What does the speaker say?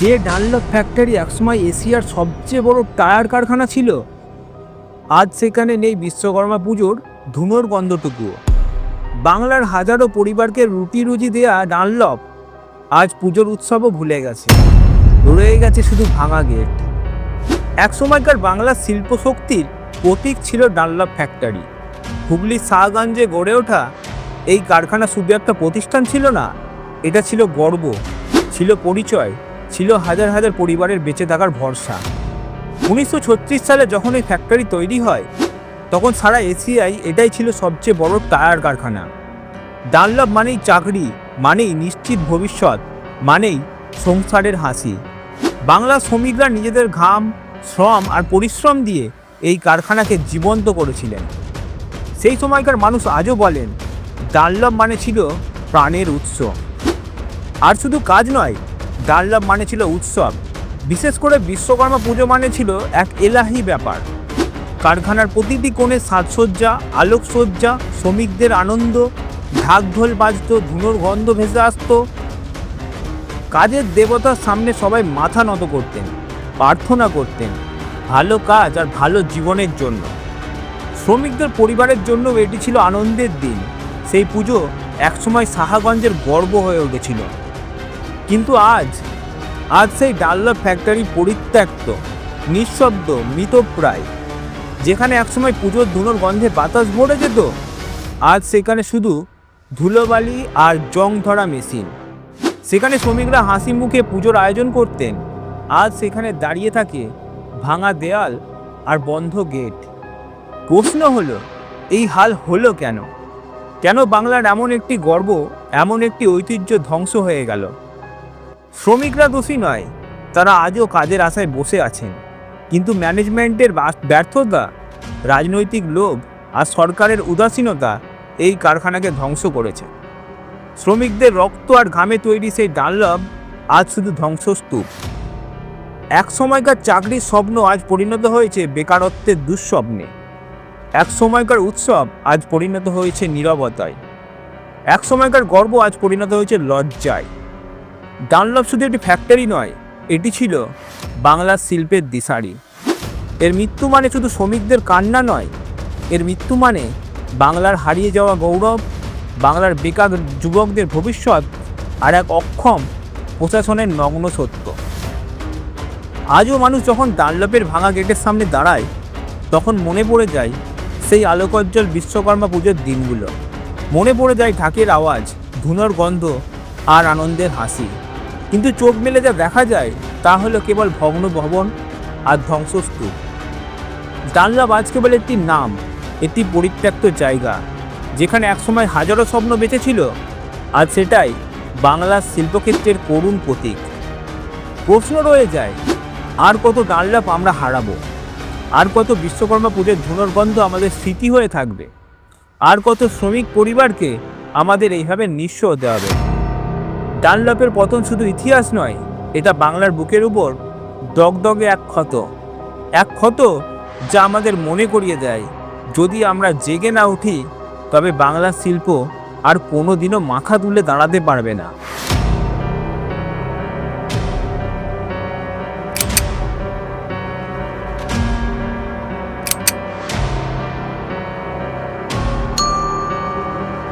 যে Dunlop factory একসময় এশিয়ার সবচেয়ে বড় টায়ার কারখানা ছিল। আজ সেখানে নেই বিশ্বকর্মা পুজোর ধুনোর গন্ধটুকুও। বাংলার হাজারো পরিবারকে রুটি রুজি দেয়া ডানলপ আজ পুজোর উৎসবও ভুলে গেছে। রয়ে গেছে শুধু ভাঙা গেট। এক সময়কার বাংলার শিল্প শক্তির প্রতীক ছিল ডানলপ ফ্যাক্টরি হুগলির শাহগঞ্জে গড়ে ওঠা এই কারখানা শুধু একটা প্রতিষ্ঠান ছিল না, এটা ছিল গর্ব, ছিল পরিচয়। ছিল হাজার হাজার পরিবারের বেঁচে থাকার ভরসা। উনিশশো ছত্রিশ সালে যখন এই ফ্যাক্টরি তৈরি হয়, তখন সারা এশিয়ায় এটাই ছিল সবচেয়ে বড় টায়ার কারখানা। ডানলভ মানেই চাকরি, মানেই নিশ্চিত ভবিষ্যৎ, মানেই সংসারের হাসি। বাংলা শ্রমিকরা নিজেদের ঘাম, শ্রম আর পরিশ্রম দিয়ে এই কারখানাকে জীবন্ত করেছিলেন। সেই সময়কার মানুষ আজও বলেন ডানলভ মানে ছিল প্রাণের উৎস। আর শুধু কাজ নয় ডানলভ মানে ছিল উৎসব। বিশেষ করে বিশ্বকর্মা পুজো মানে ছিল এক এলাহি ব্যাপার। কারখানার প্রতিটি কোণে সাজসজ্জা, আলোকসজ্জা, শ্রমিকদের আনন্দ ঢাক ঢোল বাজত, ধুনোর গন্ধ ভেসে আসতো। কাজের দেবতার সামনে সবাই মাথা নত করতেন, প্রার্থনা করতেন, ভালো কাজ আর ভালো জীবনের জন্য। শ্রমিকদের পরিবারের জন্য এটি ছিল আনন্দের দিন। সেই পুজো একসময় সাহাগঞ্জের গর্ব হয়ে উঠেছিল। কিন্তু আজ আজ সেই ডাল্লা ফ্যাক্টরি পরিত্যক্ত, নিঃশব্দ, মৃতপ্রায়, যেখানে একসময় পুজোর ধুনোর গন্ধে বাতাস ভরে যেত, আজ সেখানে শুধু ধুলোবালি আর জং ধরা মেশিন। সেখানে শ্রমিকরা হাসি মুখে পুজোর আয়োজন করতেন, আজ সেখানে দাঁড়িয়ে থাকে ভাঙা দেয়াল আর বন্ধ গেট। প্রশ্ন হলো, এই হাল হলো কেন? কেন বাংলার এমন একটি গর্ব, এমন একটি ঐতিহ্য ধ্বংস হয়ে গেল? শ্রমিকরা দোষী নয়, তারা আজও কাজের আশায় বসে আছেন। কিন্তু ম্যানেজমেন্টের ব্যর্থতা, রাজনৈতিক লোভ আর সরকারের উদাসীনতা এই কারখানাকে ধ্বংস করেছে। শ্রমিকদের রক্ত আর ঘামে তৈরি সেই ডানলভ আজ শুধু ধ্বংসস্তূপ। এক সময়কার চাকরির স্বপ্ন আজ পরিণত হয়েছে বেকারত্বের দুঃস্বপ্নে। এক সময়কার উৎসব আজ পরিণত হয়েছে নীরবতায়। এক সময়কার গর্ব আজ পরিণত হয়েছে লজ্জায়। ডানলভ শুধু একটি ফ্যাক্টরি নয়, এটি ছিল বাংলার শিল্পের দিশারি। এর মৃত্যু মানে শুধু শ্রমিকদের কান্না নয়, এর মৃত্যু মানে বাংলার হারিয়ে যাওয়া গৌরব, বাংলার বেকার যুবকদের ভবিষ্যৎ আর এক অক্ষম প্রশাসনের নগ্ন সত্য। আজও মানুষ যখন ডানলপের ভাঙা গেটের সামনে দাঁড়ায়, তখন মনে পড়ে যায় সেই আলোকজ্জ্বল বিশ্বকর্মা পুজোর দিনগুলো। মনে পড়ে যায় ঢাকের আওয়াজ, ধুনোর গন্ধ আর আনন্দের হাসি। কিন্তু চোখ মেলে যা দেখা যায়, তা হলো কেবল ভগ্ন ভবন আর ধ্বংসস্তূপ। ডানলভ আজ কেবল একটি নাম, একটি পরিত্যক্ত জায়গা, যেখানে একসময় হাজারো স্বপ্ন বেঁচেছিল, আর সেটাই বাংলার শিল্পক্ষেত্রের করুণ প্রতীক। প্রশ্ন রয়ে যায়, আর কত ডানলভ আমরা হারাবো? আর কত বিশ্বকর্মা পুজোর ধুনোর গন্ধ আমাদের স্মৃতি হয়ে থাকবে? আর কত শ্রমিক পরিবারকে আমাদের এইভাবে নিঃস্ব হতে হবে? ডানলপের পতন শুধু ইতিহাস নয়, এটা বাংলার বুকের উপর দগদগে এক ক্ষত। এক ক্ষত যা আমাদের মনে করিয়ে দেয়। যদি আমরা জেগে না উঠি, তবে বাংলা শিল্প আর কোনো দিনও মাথা তুলে দাঁড়াতে পারবে না।